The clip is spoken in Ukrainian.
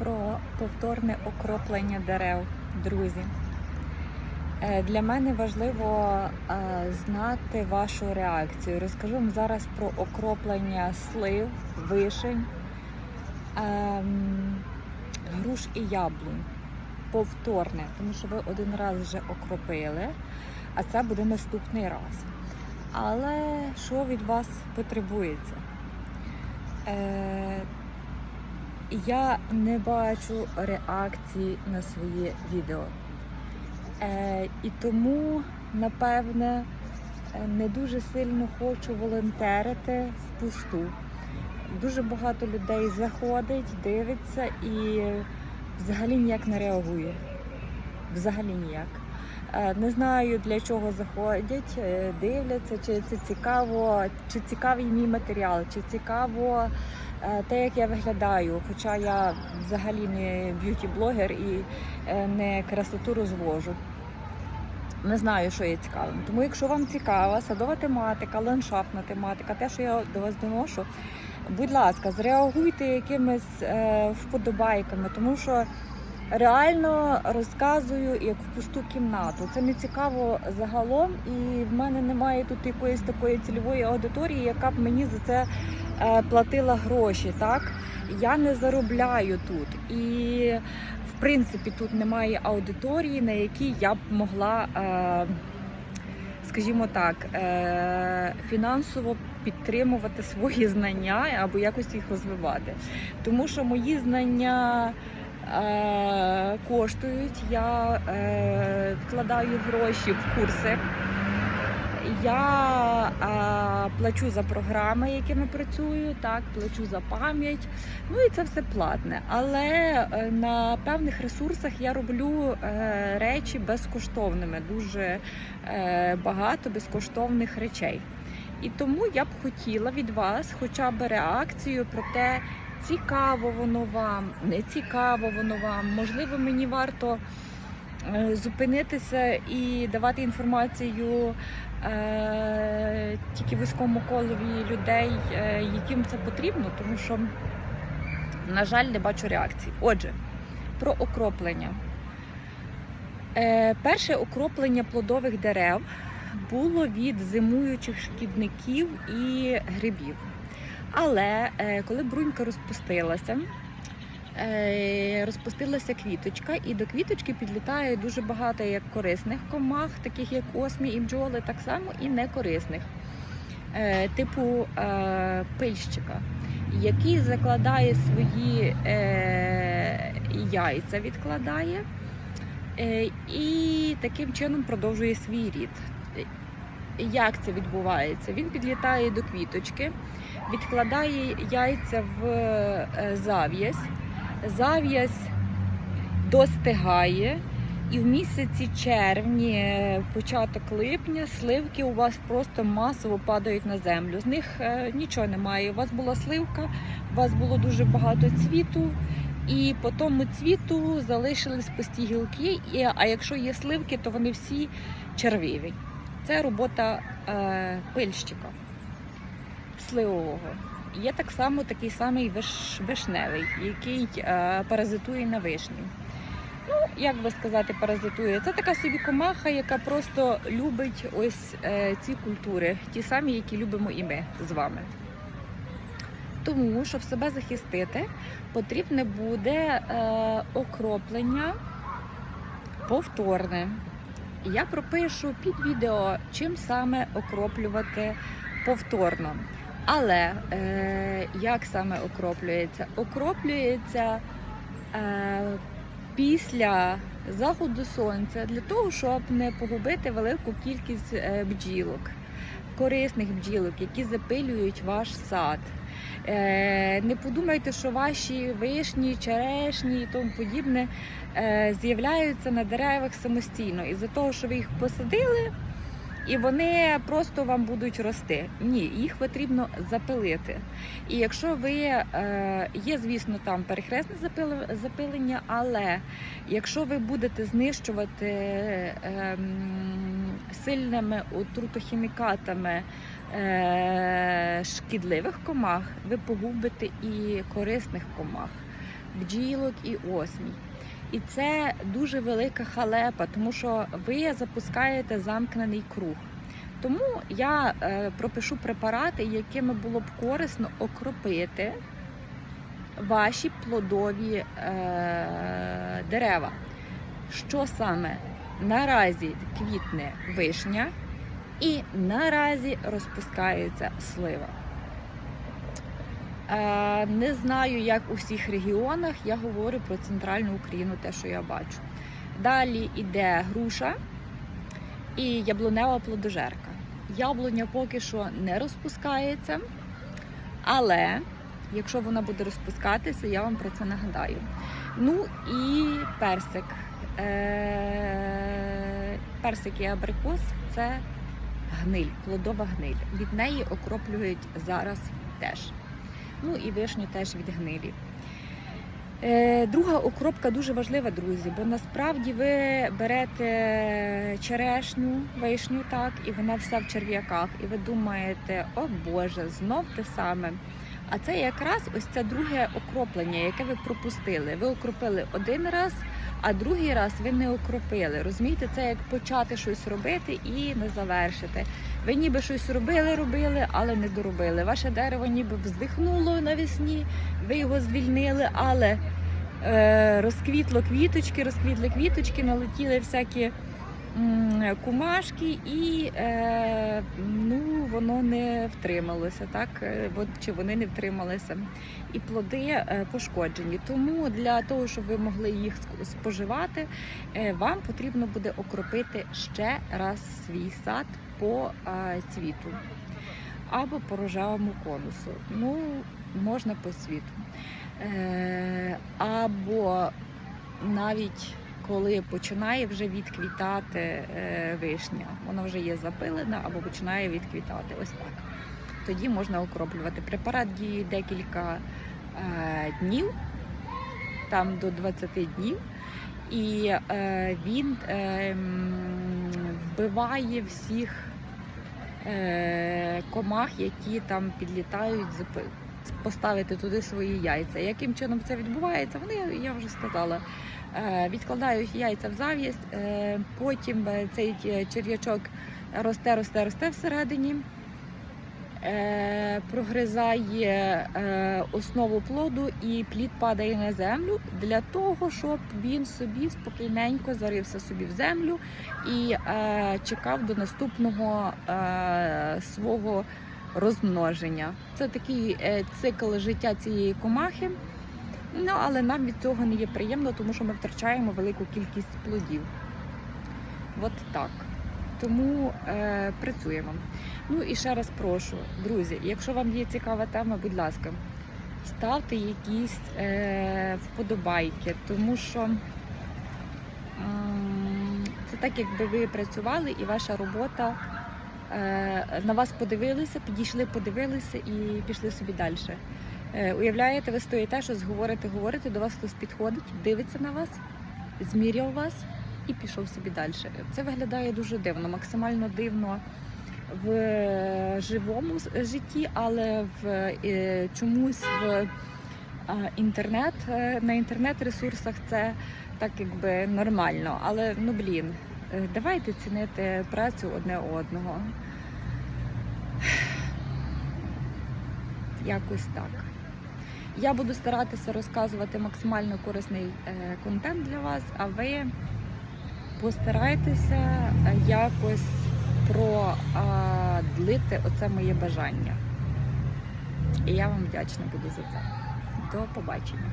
про повторне окроплення дерев, друзі. Е, Для мене важливо е, знати вашу реакцію. Розкажу вам зараз про окроплення слив, вишень, ем, груш і яблунь. Повторне, тому що ви один раз вже окропили, а це буде наступний раз. Але що від вас потребується? Я не бачу реакції на своє відео. Е, і тому, напевне, не дуже сильно хочу волонтерити впусту. Дуже багато людей заходить, дивиться і взагалі ніяк не реагує. Взагалі ніяк. Е, Не знаю для чого заходять, е, дивляться, чи це цікаво, чи цікавий мій матеріал, чи цікаво е, те, як я виглядаю. Хоча я взагалі не б'юті-блогер і не красоту розвожу. Не знаю, що є цікавим. Тому, якщо вам цікава садова тематика, ландшафтна тематика, те, що я до вас доношу, будь ласка, зреагуйте якимись вподобайками, тому що реально розказую як в пусту кімнату. Це не цікаво загалом, і в мене немає тут якоїсь такої цільової аудиторії, яка б мені за це е, платила гроші. Так я не заробляю тут і. В принципі, тут немає аудиторії, на якій я б могла, е, скажімо так, е, фінансово підтримувати свої знання або якось їх розвивати. Тому що мої знання коштують, я е, вкладаю гроші в курси. Я е, плачу за програми, якими працюю, так, плачу за пам'ять. Ну і це все платне. Але е, на певних ресурсах я роблю е, речі безкоштовними, дуже е, багато безкоштовних речей. І тому я б хотіла від вас хоча б реакцію про те, цікаво воно вам, не цікаво воно вам. Можливо, мені варто е, зупинитися і давати інформацію е, тільки вузькому колові людей, е, яким це потрібно, тому що, на жаль, не бачу реакції. Отже, про окроплення. Е, перше окроплення плодових дерев було від зимуючих шкідників і грибів. Але е, коли брунька розпустилася, е, розпустилася квіточка, і до квіточки підлітає дуже багато як корисних комах, таких як осмі і бджоли, так само і некорисних, е, типу пильщика, який закладає свої яйця, відкладає. І таким чином продовжує свій рід. Як це відбувається? Він підлітає до квіточки, відкладає яйця в е, зав'язь, зав'язь достигає, і в місяці червні, е, початок липня, сливки у вас просто масово падають на землю. З них е, нічого немає. У вас була сливка, у вас було дуже багато цвіту. І по тому цвіту залишились пусті гілки. А якщо є сливки, то вони всі червиві. Це робота е, пильщика сливового. Є так само такий самий виш, вишневий, який е, паразитує на вишні. Ну, як би сказати, паразитує. Це така собі комаха, яка просто любить ось е, ці культури, ті самі, які любимо і ми з вами. Тому, щоб себе захистити, потрібне буде е, окроплення повторне. Я пропишу під відео, чим саме окроплювати повторно. Але е, як саме окроплюється? Окроплюється е, після заходу сонця для того, щоб не погубити велику кількість е, бджілок, корисних бджілок, які запилюють ваш сад. Е, не подумайте, що ваші вишні, черешні і тому подібне е, з'являються на деревах самостійно. Із-за того, що ви їх посадили, і вони просто вам будуть рости. Ні, їх потрібно запилити. І якщо ви е, є, звісно, там перехресне запилення, але якщо ви будете знищувати е, сильними отрутохімікатами шкідливих комах, ви погубите і корисних комах. бджілок і осмій. І це дуже велика халепа, тому що ви запускаєте замкнений круг. Тому я е, пропишу препарати, якими було б корисно окропити ваші плодові е, дерева. Що саме наразі квітне вишня і наразі розпускається слива. Е, Не знаю, як у всіх регіонах. Я говорю про центральну Україну, те, що я бачу. Далі йде груша і яблунева плодожерка. Яблуня поки що не розпускається, але якщо вона буде розпускатися, я вам про це нагадаю. Ну і персик. Е, Персик і абрикос це гниль, плодова гниль. Від неї окроплюють зараз теж. Ну і вишню теж від гнилі. Е, Друга окропка дуже важлива, друзі, бо насправді ви берете черешню, вишню, так, і вона вся в черв'яках, і ви думаєте, о Боже, знов те саме. А це якраз ось це друге окроплення, яке ви пропустили. Ви окропили один раз, а другий раз ви не окропили. Розумієте, це як почати щось робити і не завершити. Ви ніби щось робили, робили, але не доробили. Ваше дерево ніби вздихнуло навесні, ви його звільнили, але е, розквітло квіточки, розквітли квіточки, налетіли всякі кумашки, і е, ну, воно не втрималося, так? Е, чи вони не втрималися. І плоди е, пошкоджені. Тому для того, щоб ви могли їх споживати, е, вам потрібно буде окропити ще раз свій сад по цвіту або по рожевому конусу. Ну, можна по світу. Або навіть коли починає вже відквітати е, вишня, вона вже є запилена або починає відквітати. Ось так. Тоді можна окроплювати. Препарат діє декілька е, днів, там до 20 днів, і е, він вбиває всіх комах, які там підлітають запи- поставити туди свої яйця. Яким чином це відбувається? Вони я вже сказала. Е, відкладають яйця в зав'язь, е, потім е, цей черв'ячок росте, росте, росте всередині, прогризає основу плоду і плід падає на землю для того, щоб він собі спокійненько зарився собі в землю і чекав до наступного свого розмноження. Це такий е, цикл життя цієї комахи. Ну, але нам від цього не є приємно, тому що ми втрачаємо велику кількість плодів. От так. Тому е, працюємо. Ну і ще раз прошу, друзі, якщо вам є цікава тема, будь ласка, ставте якісь е, вподобайки, тому що м, це так, якби ви працювали і ваша робота е, на вас подивилися, підійшли, подивилися і пішли собі далі. Е, Уявляєте, ви стоїте, щось говорите, говорите, до вас хтось підходить, дивиться на вас, зміряв вас і пішов собі далі. Це виглядає дуже дивно, максимально дивно в е, живому житті, але в е, чомусь в е, інтернет е, на інтернет-ресурсах це так якби нормально. Але ну блін, е, давайте цінити працю одне одного. Якось так. Я буду старатися розказувати максимально корисний е, контент для вас, а ви постарайтеся е, якось продлити оце моє бажання. І я вам вдячна буду за це. До побачення.